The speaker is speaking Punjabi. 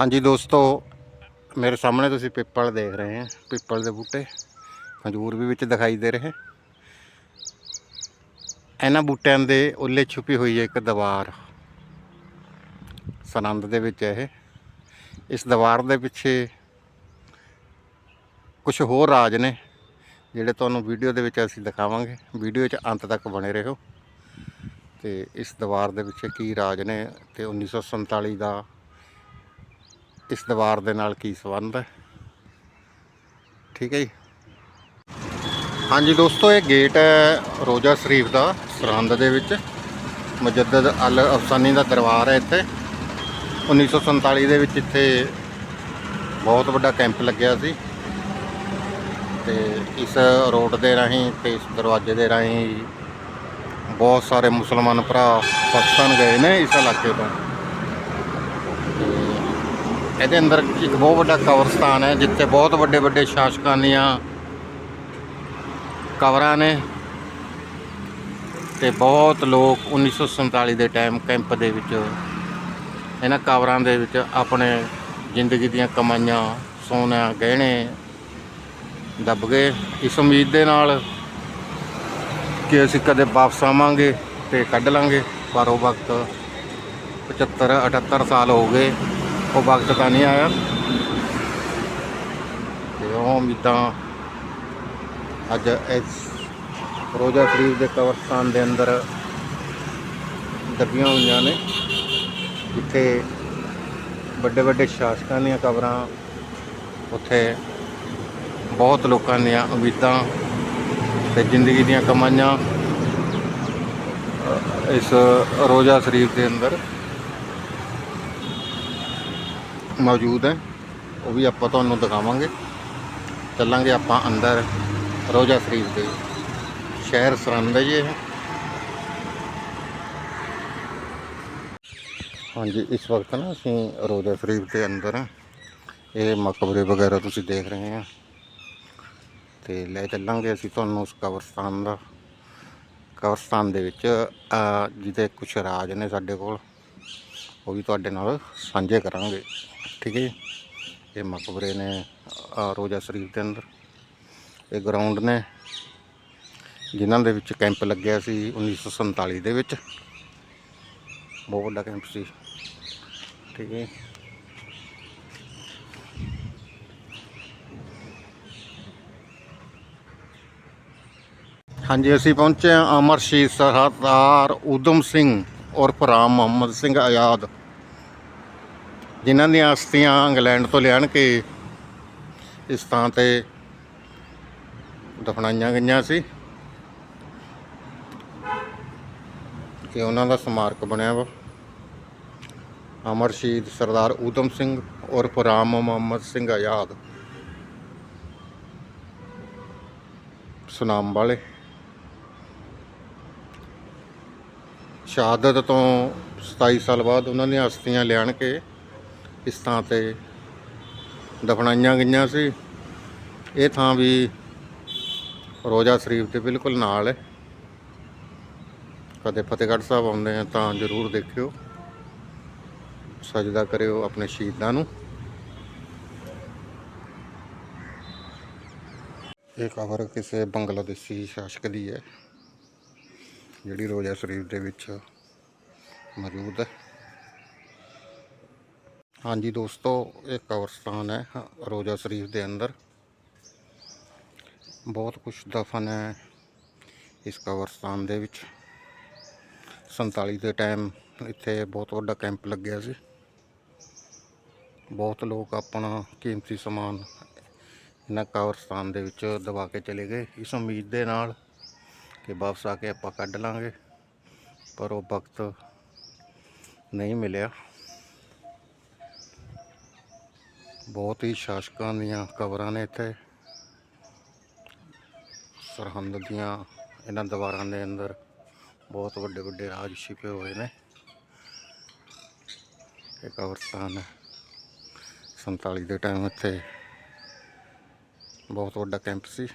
ਹਾਂਜੀ ਦੋਸਤੋ, ਮੇਰੇ ਸਾਹਮਣੇ ਤੁਸੀਂ ਪਿੱਪਲ ਦੇਖ ਰਹੇ ਹੋ ਪਿੱਪਲ ਦੇ ਬੂਟੇ। ਖਜੂਰ ਵੀ ਵਿੱਚ ਦਿਖਾਈ ਦੇ ਰਹੇ। ਇਹਨਾਂ ਬੂਟਿਆਂ ਦੇ ਉੱਲੇ ਛੁਪੀ ਹੋਈ ਹੈ ਇੱਕ ਦੀਵਾਰ। ਸਰੰਦ ਦੇ ਵਿੱਚ ਇਹ। ਇਸ ਦੀਵਾਰ ਦੇ ਪਿੱਛੇ ਕੁਝ ਹੋਰ ਰਾਜ ਨੇ, ਜਿਹੜੇ ਤੁਹਾਨੂੰ ਵੀਡੀਓ ਦੇ ਵਿੱਚ ਅਸੀਂ ਦਿਖਾਵਾਂਗੇ। ਵੀਡੀਓ 'ਚ ਅੰਤ ਤੱਕ ਬਣੇ ਰਹੋ। ਤੇ ਇਸ ਦੀਵਾਰ ਦੇ ਪਿੱਛੇ ਕੀ ਰਾਜ ਨੇ ਤੇ 1947 ਦਾ ਇਸ ਦੀਵਾਰ ਦੇ ਨਾਲ ਕੀ ਸੰਬੰਧ ਹੈ? ਠੀਕ ਹੈ ਜੀ। ਹਾਂਜੀ ਦੋਸਤੋ, ਇਹ ਗੇਟ ਹੈ ਰੋਜ਼ਾ ਸ਼ਰੀਫ ਦਾ, ਸਰਹੰਦ ਦੇ ਵਿੱਚ। ਮੁਜੱਦਦ ਅਲ ਅਫਸਾਨੀ ਦਾ ਦਰਬਾਰ ਹੈ ਇੱਥੇ। 1947 ਦੇ ਵਿੱਚ ਇੱਥੇ ਬਹੁਤ ਵੱਡਾ ਕੈਂਪ ਲੱਗਿਆ ਸੀ। ਤੇ ਇਸ ਰੋਡ ਦੇ ਰਾਹੀਂ, ਤੇ ਇਸ ਦਰਵਾਜ਼ੇ ਦੇ ਰਾਹੀਂ ਬਹੁਤ ਸਾਰੇ ਮੁਸਲਮਾਨ ਭਰਾ ਪਾਕਿਸਤਾਨ ਗਏ ਨੇ ਇਸ ਇਲਾਕੇ ਤੋਂ। ਇਹਦੇ ਅੰਦਰ ਇੱਕ ਬਹੁਤ ਵੱਡਾ ਕਬਰਸਤਾਨ ਹੈ, ਜਿੱਥੇ ਬਹੁਤ ਵੱਡੇ ਵੱਡੇ ਸ਼ਾਸਕਾਂ ਦੀਆਂ ਕਬਰਾਂ ਨੇ ਤੇ ਬਹੁਤ ਲੋਕ 1947 ਦੇ ਟਾਈਮ ਕੈਂਪ ਦੇ ਵਿੱਚ, ਇਹਨਾਂ ਕਬਰਾਂ ਦੇ ਵਿੱਚ ਆਪਣੇ ਜ਼ਿੰਦਗੀ ਦੀਆਂ ਕਮਾਈਆਂ ਸੋਨਾ, ਗਹਿਣੇ ਦੱਬ ਗਏ। ਇਸ ਉਮੀਦ ਦੇ ਨਾਲ ਕਿ ਅਸੀਂ ਕਦੇ ਵਾਪਸ ਆਵਾਂਗੇ ਤੇ ਕੱਢ ਲਾਂਗੇ, ਪਰ ਉਹ ਵਕਤ 75 78 ਸਾਲ ਹੋ ਗਏ। ਉਹ ਵਕਤ ਤਾਂ ਨਹੀਂ ਆਇਆ। ਤੇ ਉਹ ਉਮੀਦਾਂ ਅੱਜ ਇਸ ਰੋਜ਼ਾ ਸ਼ਰੀਫ ਦੇ ਕਬਰਸਤਾਨ ਦੇ ਅੰਦਰ ਦੱਬੀਆਂ ਹੋਈਆਂ ਨੇ, ਜਿੱਥੇ ਵੱਡੇ ਵੱਡੇ ਸ਼ਾਸਕਾਂ ਦੀਆਂ ਕਬਰਾਂ, ਉੱਥੇ ਬਹੁਤ ਲੋਕਾਂ ਦੀਆਂ ਉਮੀਦਾਂ ਤੇ ਜ਼ਿੰਦਗੀ ਦੀਆਂ ਕਮਾਈਆਂ ਇਸ ਰੋਜ਼ਾ ਸ਼ਰੀਫ ਦੇ ਅੰਦਰ। ਮੌਜੂਦ ਹੈ। ਉਹ ਵੀ ਆਪਾਂ ਤੁਹਾਨੂੰ ਦਿਖਾਵਾਂਗੇ। ਚੱਲਾਂਗੇ ਆਪਾਂ ਅੰਦਰ ਰੋਜ਼ਾ ਸ਼ਰੀਫ ਦੇ। ਸ਼ਹਿਰ ਸਰਹੰਦ ਹੈ ਜੀ ਇਹ। ਹਾਂਜੀ, ਇਸ ਵਕਤ ਨਾ ਅਸੀਂ ਰੋਜ਼ਾ ਸ਼ਰੀਫ ਦੇ ਅੰਦਰ ਹਾਂ। ਇਹ ਮਕਬਰੇ ਵਗੈਰਾ ਤੁਸੀਂ ਦੇਖ ਰਹੇ ਆ ਤੇ ਲੈ ਚੱਲਾਂਗੇ ਅਸੀਂ ਤੁਹਾਨੂੰ ਉਸ ਕਬਰਸਤਾਨ ਦਾ। ਕਬਰਸਤਾਨ ਦੇ ਵਿੱਚ ਜਿਹਦੇ ਕੁਝ ਰਾਜ ਨੇ ਸਾਡੇ ਕੋਲ। ਉਹ ਵੀ ਤੁਹਾਡੇ ਨਾਲ ਸਾਂਝੇ ਕਰਾਂਗੇ। ਠੀਕ ਹੈ ਜੀ? ਇਹ ਮਕਬਰੇ ਨੇ ਰੋਜ਼ਾ ਸ਼ਰੀਫ ਦੇ ਅੰਦਰ। ਇਹ ਗਰਾਊਂਡ ਨੇ, ਜਿਨ੍ਹਾਂ ਦੇ ਵਿੱਚ ਕੈਂਪ ਲੱਗਿਆ ਸੀ 1947 ਦੇ ਵਿੱਚ। ਬਹੁਤ ਵੱਡਾ ਕੈਂਪ ਸੀ। ਠੀਕ ਹੈ ਹਾਂਜੀ, ਅਸੀਂ ਪਹੁੰਚੇ ਹਾਂ ਅਮਰਸ਼ੀਰ ਸ਼ਹੀਦ ਸਰਦਾਰ ਊਧਮ ਸਿੰਘ। ਉਰਫ ਰਾਮ ਮੁਹੰਮਦ ਸਿੰਘ ਆਜ਼ਾਦ, ਜਿਨ੍ਹਾਂ ਦੀਆਂ ਅਸਥੀਆਂ ਇੰਗਲੈਂਡ ਤੋਂ ਲਿਆਣ ਕੇ ਇਸ ਥਾਂ ਤੇ ਦਫਨਾਈਆਂ ਗਈਆਂ ਸੀ। ਕਿ ਉਹਨਾਂ ਦਾ ਸਮਾਰਕ ਬਣਿਆ ਵਾ। ਅਮਰ ਸ਼ਹੀਦ ਸਰਦਾਰ ਊਧਮ ਸਿੰਘ ਉਰਫ ਰਾਮ ਮੁਹੰਮਦ ਸਿੰਘ ਆਜ਼ਾਦ, ਸੁਨਾਮ ਵਾਲੇ। ਸ਼ਹਾਦਤ ਤੋਂ 27 ਸਾਲ ਬਾਅਦ ਉਹਨਾਂ ਦੀਆਂ ਅਸਥੀਆਂ ਲਿਆਣ ਕੇ ਇਸ ਥਾਂ ਤੇ ਦਫਨਾਈਆਂ ਗਈਆਂ ਸੀ। ਇਹ ਥਾਂ ਵੀ ਰੋਜ਼ਾ ਸ਼ਰੀਫ ਦੇ ਬਿਲਕੁਲ ਨਾਲ ਹੈ। ਕਦੇ ਫਤਿਹਗੜ੍ਹ ਸਾਹਿਬ ਆਉਂਦੇ ਆ ਤਾਂ ਜ਼ਰੂਰ ਦੇਖਿਓ। ਸਜਦਾ ਕਰਿਓ ਆਪਣੇ ਸ਼ਹੀਦਾਂ ਨੂੰ। ਇਹ ਕਬਰ ਕਿਸੇ ਬੰਗਲਾਦੇਸ਼ੀ ਸ਼ਾਸਕ ਦੀ ਹੈ। ਜਿਹੜੀ ਰੋਜ਼ਾ ਸ਼ਰੀਫ ਦੇ ਵਿੱਚ ਮੌਜੂਦ ਹੈ। ਹਾਂਜੀ ਦੋਸਤੋ, ਇਹ ਕਬਰਸਤਾਨ ਹੈ, ਰੋਜ਼ਾ ਸ਼ਰੀਫ ਦੇ ਅੰਦਰ। ਬਹੁਤ ਕੁਝ ਦਫਨ ਹੈ ਇਸ ਕਬਰਸਤਾਨ ਦੇ ਵਿੱਚ। 47 ਦੇ ਟਾਈਮ ਇੱਥੇ ਬਹੁਤ ਵੱਡਾ ਕੈਂਪ ਲੱਗਿਆ ਸੀ। ਬਹੁਤ ਲੋਕ ਆਪਣਾ ਕੀਮਤੀ ਸਮਾਨ ਇਹਨਾਂ ਕਬਰਸਤਾਨ ਦੇ ਵਿੱਚ ਦਬਾ ਕੇ ਚਲੇ ਗਏ। ਇਸ ਉਮੀਦ ਦੇ ਨਾਲ ਕਿ ਵਾਪਸ ਆ ਕੇ ਆਪਾਂ ਕੱਢ ਲਾਂਗੇ। ਪਰ ਉਹ ਵਕਤ ਨਹੀਂ ਮਿਲਿਆ। ਬਹੁਤ ਹੀ ਸ਼ਾਸਕਾਂ ਦੀਆਂ ਕਬਰਾਂ ਨੇ ਇੱਥੇ। ਸਰਹੰਦ ਦੀਆਂ ਇਹਨਾਂ ਦੀਵਾਰਾਂ ਦੇ ਅੰਦਰ ਬਹੁਤ ਵੱਡੇ ਵੱਡੇ ਰਾਜ ਛਿਪੇ ਹੋਏ ਨੇ। ਇਹ ਕਬਰਸਤਾਨ ਹੈ 47 ਦੇ ਟਾਈਮ ਇੱਥੇ ਬਹੁਤ ਵੱਡਾ ਕੈਂਪ ਸੀ।